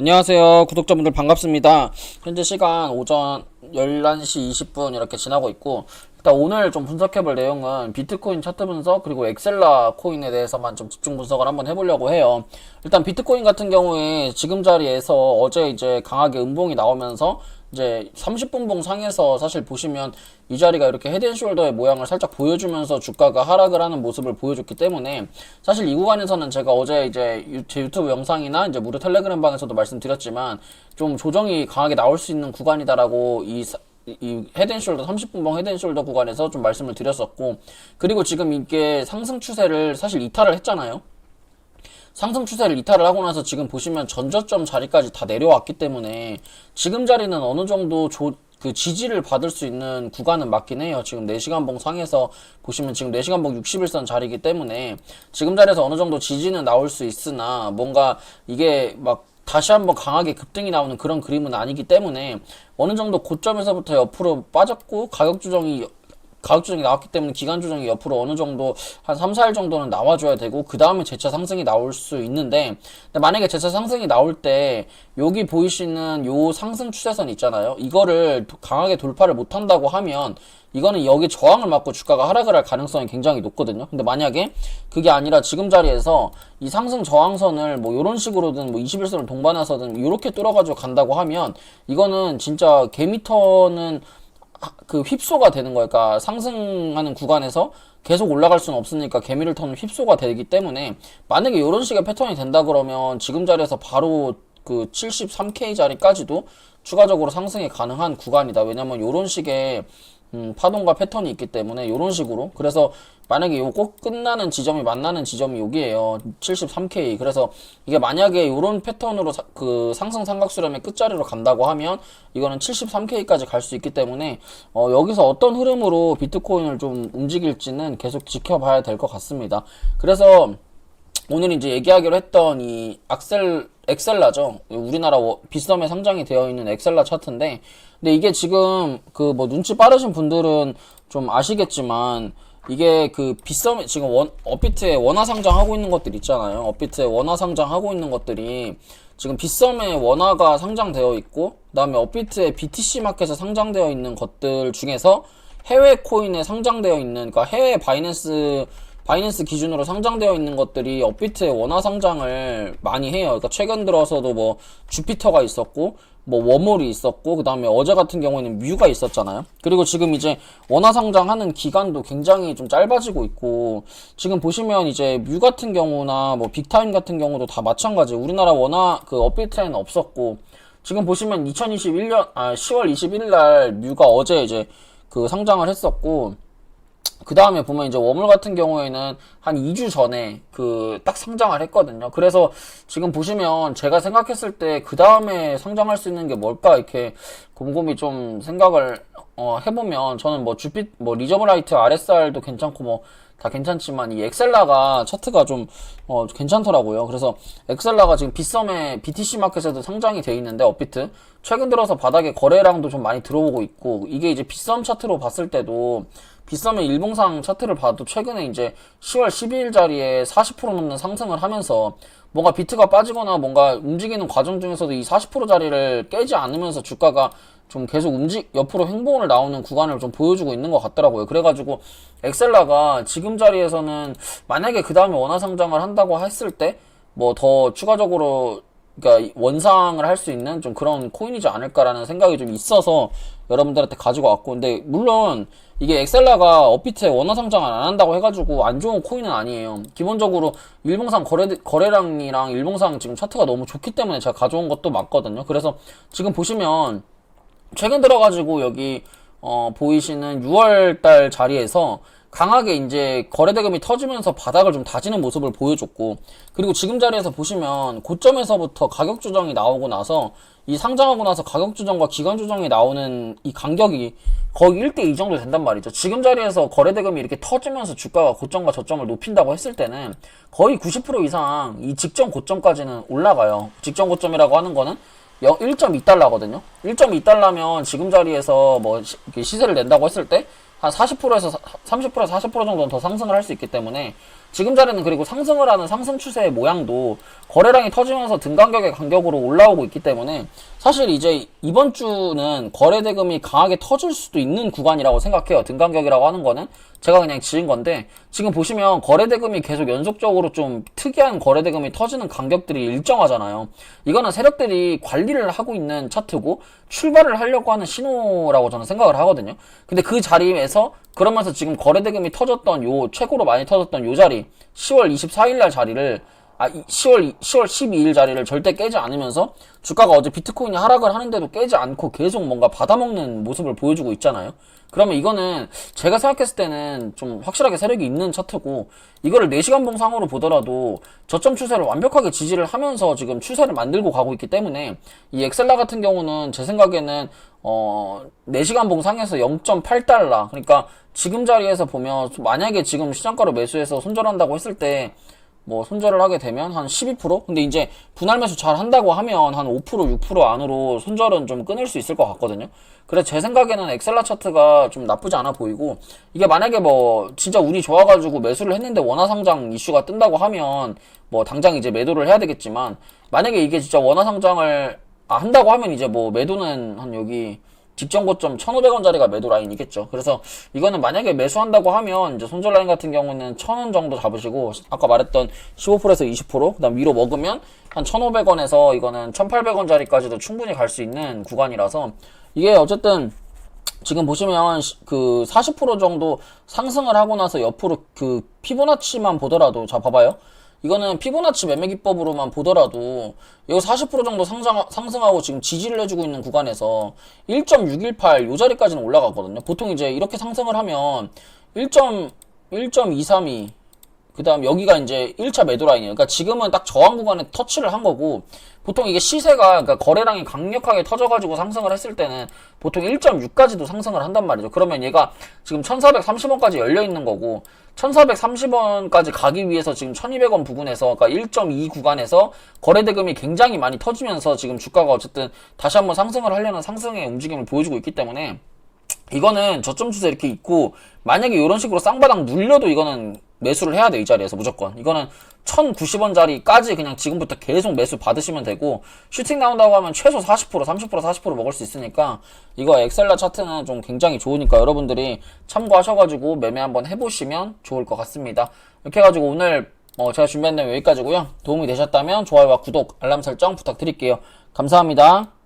안녕하세요. 구독자분들 반갑습니다. 현재 시간 오전 11시 20분 이렇게 지나고 있고, 일단 오늘 좀 분석해볼 내용은 비트코인 차트 분석, 그리고 엑셀라 코인에 대해서만 좀 집중 분석을 한번 해보려고 해요. 일단 비트코인 같은 경우에 지금 자리에서 어제 이제 강하게 음봉이 나오면서 이제 30분 봉 상에서 사실 보시면 이 자리가 이렇게 헤드앤숄더의 모양을 살짝 보여주면서 주가가 하락을 하는 모습을 보여줬기 때문에 사실 이 구간에서는 제가 어제 이제 유, 제 유튜브 영상이나 이제 무료 텔레그램 방에서도 말씀드렸지만 좀 조정이 강하게 나올 수 있는 구간이다라고 이, 사- 이- 이 헤드앤숄더 30분봉 헤드앤숄더 구간에서 좀 말씀을 드렸었고 그리고 지금 이게 상승 추세를 사실 이탈을 했잖아요. 상승 추세를 이탈을 하고 나서 지금 보시면 전저점 자리까지 다 내려왔기 때문에 지금 자리는 어느 정도 조, 그 지지를 받을 수 있는 구간은 맞긴 해요. 지금 4시간 봉 상에서 보시면 지금 4시간 봉 61선 자리이기 때문에 지금 자리에서 어느 정도 지지는 나올 수 있으나 뭔가 이게 막 다시 한번 강하게 급등이 나오는 그런 그림은 아니기 때문에 어느 정도 고점에서부터 옆으로 빠졌고 가격 조정이 가격 조정이 나왔기 때문에 기간 조정이 옆으로 어느 정도 한 3, 4일 정도는 나와줘야 되고 그 다음에 재차 상승이 나올 수 있는데 만약에 재차 상승이 나올 때 여기 보이시는 요 상승 추세선 있잖아요. 이거를 도- 강하게 돌파를 못한다고 하면 이거는 여기 저항을 맞고 주가가 하락을 할 가능성이 굉장히 높거든요. 근데 만약에 그게 아니라 지금 자리에서 이 상승 저항선을 뭐 이런 식으로든 뭐 21선을 동반해서든 이렇게 뚫어가지고 간다고 하면 이거는 진짜 개미터는 하- 그 휩소가 되는 거예요. 그러니까 상승하는 구간에서 계속 올라갈 수는 없으니까 개미를 터는 휩소가 되기 때문에 만약에 이런 식의 패턴이 된다 그러면 지금 자리에서 바로 그 73K 자리까지도 추가적으로 상승이 가능한 구간이다. 왜냐면 이런 식의 음, 파동과 패턴이 있기 때문에 이런 식으로. 그래서 만약에 요 꼭 끝나는 지점이 만나는 지점이 여기에요. 73K 그래서 이게 만약에 이런 패턴으로 사- 그 상승 삼각수렴의 끝자리로 간다고 하면 이거는 73K까지 갈 수 있기 때문에 어, 여기서 어떤 흐름으로 비트코인을 좀 움직일지는 계속 지켜봐야 될 것 같습니다. 그래서 오늘 이제 얘기하기로 했던 이 악셀 엑셀라죠. 우리나라 워- 비썸에 상장이 되어 있는 엑셀라 차트인데, 근데 이게 지금 그 뭐 눈치 빠르신 분들은 좀 아시겠지만 이게 그 비썸 지금 원 업비트에 원화 상장하고 있는 것들 있잖아요. 업비트에 원화 상장하고 있는 것들이 지금 비썸에 원화가 상장되어 있고, 그다음에 업비트에 BTC 마켓에 상장되어 있는 것들 중에서 해외 코인에 상장되어 있는 그러니까 해외 바이낸스 바이낸스 기준으로 상장되어 있는 것들이 업비트의 원화 상장을 많이 해요. 그러니까 최근 들어서도 뭐 주피터가 있었고 뭐 워몰이 있었고 그 다음에 어제 같은 경우에는 뮤가 있었잖아요. 그리고 지금 이제 원화 상장하는 기간도 굉장히 좀 짧아지고 있고 지금 보시면 이제 뮤 같은 경우나 뭐 빅타임 같은 경우도 다 마찬가지. 우리나라 원화 그 업비트에는 없었고 지금 보시면 2021년 아 10월 21일 날 뮤가 어제 이제 그 상장을 했었고 그 다음에 보면 이제 워물 같은 경우에는 한 2주 전에 그 딱 상장을 했거든요. 그래서 지금 보시면 제가 생각했을 때 그 다음에 상장할 수 있는 게 뭘까 이렇게 곰곰이 좀 생각을 어, 해보면 저는 뭐 주피 뭐 리저브라이트 RSR도 괜찮고 뭐 다 괜찮지만 이 엑셀라가 차트가 좀 어, 괜찮더라고요. 그래서 엑셀라가 지금 빗썸에 BTC 마켓에도 상장이 돼 있는데 업비트 최근 들어서 바닥에 거래량도 좀 많이 들어오고 있고 이게 이제 빗썸 차트로 봤을 때도 빗썸의 일봉상 차트를 봐도 최근에 이제 10월 12일 자리에 40% 넘는 상승을 하면서 뭔가 비트가 빠지거나 뭔가 움직이는 과정 중에서도 이 40% 자리를 깨지 않으면서 주가가 좀 계속 움직 옆으로 행보를 나오는 구간을 좀 보여주고 있는 것 같더라고요. 그래가지고 엑셀라가 지금 자리에서는 만약에 그 다음에 원화 상장을 한다고 했을 때 뭐 더 추가적으로 그러니까 원상을 할 수 있는 좀 그런 코인이지 않을까라는 생각이 좀 있어서 여러분들한테 가지고 왔고 근데 물론 이게 엑셀라가 업비트에 원화 상장을 안 한다고 해가지고 안 좋은 코인은 아니에요. 기본적으로 일봉상 거래 거래량이랑 일봉상 지금 차트가 너무 좋기 때문에 제가 가져온 것도 맞거든요. 그래서 지금 보시면 최근 들어가지고 여기 어, 보이시는 6월달 자리에서 강하게 이제 거래 대금이 터지면서 바닥을 좀 다지는 모습을 보여줬고 그리고 지금 자리에서 보시면 고점에서부터 가격 조정이 나오고 나서 이 상장하고 나서 가격 조정과 기간 조정이 나오는 이 간격이 거의 1대 2 정도 된단 말이죠. 지금 자리에서 거래 대금이 이렇게 터지면서 주가가 고점과 저점을 높인다고 했을 때는 거의 90% 이상 이 직전 고점까지는 올라가요. 직전 고점이라고 하는 거는 1.2달러거든요. 1.2달러면 지금 자리에서 뭐 시세를 낸다고 했을 때 한 40%에서 30%에서 40% 정도는 더 상승을 할 수 있기 때문에 지금 자리는 그리고 상승을 하는 상승 추세의 모양도 거래량이 터지면서 등간격의 간격으로 올라오고 있기 때문에 사실 이제 이번 주는 거래 대금이 강하게 터질 수도 있는 구간이라고 생각해요. 등간격이라고 하는 거는 제가 그냥 지은 건데 지금 보시면 거래 대금이 계속 연속적으로 좀 특이한 거래 대금이 터지는 간격들이 일정하잖아요. 이거는 세력들이 관리를 하고 있는 차트고 출발을 하려고 하는 신호라고 저는 생각을 하거든요. 근데 그 자리에서 그러면서 지금 거래 대금이 터졌던 요 최고로 많이 터졌던 요 자리 10월 24일 날 자리를 아, 이 10월, 10월 12일 자리를 절대 깨지 않으면서 주가가 어제 비트코인이 하락을 하는데도 깨지 않고 계속 뭔가 받아먹는 모습을 보여주고 있잖아요. 그러면 이거는 제가 생각했을 때는 좀 확실하게 세력이 있는 차트고 이거를 4시간 봉상으로 보더라도 저점 추세를 완벽하게 지지를 하면서 지금 추세를 만들고 가고 있기 때문에 이 엑셀라 같은 경우는 제 생각에는 어 4시간 봉상에서 0.8달러 그러니까 지금 자리에서 보면 만약에 지금 시장가로 매수해서 손절한다고 했을 때 뭐 손절을 하게 되면 한 12%? 근데 이제 분할 매수 잘 한다고 하면 한 5% 6% 안으로 손절은 좀 끊을 수 있을 것 같거든요. 그래서 제 생각에는 엑셀라 차트가 좀 나쁘지 않아 보이고 이게 만약에 뭐 진짜 운이 좋아가지고 매수를 했는데 원화 상장 이슈가 뜬다고 하면 뭐 당장 이제 매도를 해야 되겠지만 만약에 이게 진짜 원화 상장을 아, 한다고 하면 이제 뭐 매도는 한 여기 직전 고점 1,500원짜리가 매도 라인이겠죠. 그래서 이거는 만약에 매수한다고 하면 이제 손절 라인 같은 경우는 1,000원 정도 잡으시고 아까 말했던 15%에서 20% 그다음 위로 먹으면 한 1,500원에서 이거는 1,800원짜리까지도 충분히 갈 수 있는 구간이라서 이게 어쨌든 지금 보시면 시- 그40% 정도 상승을 하고 나서 옆으로 그 피보나치만 보더라도 자 봐봐요. 이거는 피보나치 매매 기법으로만 보더라도 이거 40% 정도 상승, 상승하고 지금 지지를 해주고 있는 구간에서 1.618 요 자리까지는 올라가거든요. 보통 이제 이렇게 상승을 하면 1.1.232 그 다음 여기가 이제 1차 매도 라인이에요. 그러니까 지금은 딱 저항 구간에 터치를 한 거고, 보통 이게 시세가, 그러니까 거래량이 강력하게 터져가지고 상승을 했을 때는 보통 1.6까지도 상승을 한단 말이죠. 그러면 얘가 지금 1430원까지 열려 있는 거고, 1430원까지 가기 위해서 지금 1200원 부근에서, 그러니까 1.2 구간에서 거래 대금이 굉장히 많이 터지면서 지금 주가가 어쨌든 다시 한번 상승을 하려는 상승의 움직임을 보여주고 있기 때문에, 이거는 저점 추세 이렇게 있고 만약에 이런 식으로 쌍바닥 눌려도 이거는 매수를 해야 돼 이 자리에서 무조건. 이거는 1090원짜리까지 그냥 지금부터 계속 매수 받으시면 되고 슈팅 나온다고 하면 최소 40% 30% 40% 먹을 수 있으니까 이거 엑셀라 차트는 좀 굉장히 좋으니까 여러분들이 참고하셔가지고 매매 한번 해보시면 좋을 것 같습니다. 이렇게 해가지고 오늘 어, 제가 준비한 내용 여기까지고요. 도움이 되셨다면 좋아요와 구독 알람 설정 부탁드릴게요. 감사합니다